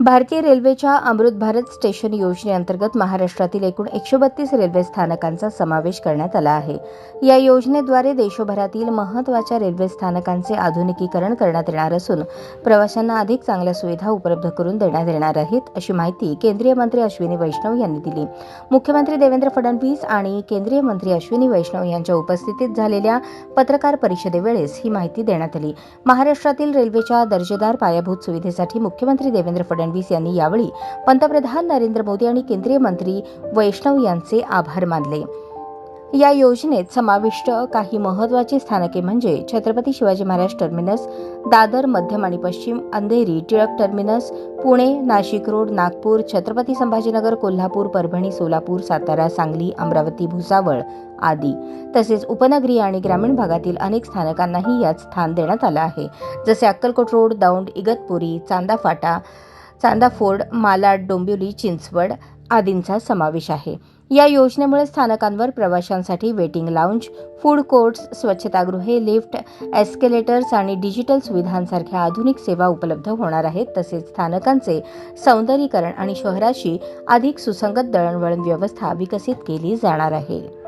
भारतीय रेल्वेच्या अमृत भारत स्टेशन योजनेअंतर्गत महाराष्ट्रातील एकूण एकशे बत्तीस रेल्वे स्थानकांचा समावेश करण्यात आला आहे. या योजनेद्वारे देशभरातील महत्त्वाच्या रेल्वे स्थानकांचे आधुनिकीकरण करण्यात येणार असून प्रवाशांना अधिक चांगल्या सुविधा उपलब्ध करून देण्यात येणार आहेत अशी माहिती केंद्रीय मंत्री अश्विनी वैष्णव यांनी दिली. मुख्यमंत्री देवेंद्र फडणवीस आणि केंद्रीय मंत्री अश्विनी वैष्णव यांच्या उपस्थितीत झालेल्या पत्रकार परिषदेवेळेस ही माहिती देण्यात आली. महाराष्ट्रातील रेल्वेच्या दर्जेदार पायाभूत सुविधेसाठी मुख्यमंत्री देवेंद्र फडणवीस यांनी यावेळी पंतप्रधान नरेंद्र मोदी आणि केंद्रीय मंत्री वैष्णव यांचे आभार मानले. या योजनेत समाविष्ट काही महत्वाची स्थानके म्हणजे छत्रपती शिवाजी महाराज टर्मिनस दादर मध्यम आणि पश्चिम अंधेरी टिळक टर्मिनस पुणे नाशिक रोड नागपूर छत्रपती संभाजीनगर कोल्हापूर परभणी सोलापूर सातारा सांगली अमरावती भुसावळ आदी. तसेच उपनगरीय आणि ग्रामीण भागातील अनेक स्थानकांनाही यात स्थान देण्यात आलं आहे. जसे अक्कलकोट रोड दौंड इगतपुरी चांदा चांदाफोर्ड मालाड डोंबिवली चिंचवड आदींचा समावेश आहे. या योजनेमुळे स्थानकांवर प्रवाशांसाठी वेटिंग लाऊंज फूड कोर्ट्स स्वच्छतागृहे लिफ्ट एस्केलेटर्स आणि डिजिटल सुविधांसारख्या आधुनिक सेवा उपलब्ध होणार आहेत. तसेच स्थानकांचे सौंदर्यीकरण आणि शहराशी अधिक सुसंगत दळणवळण व्यवस्था विकसित केली जाणार आहे.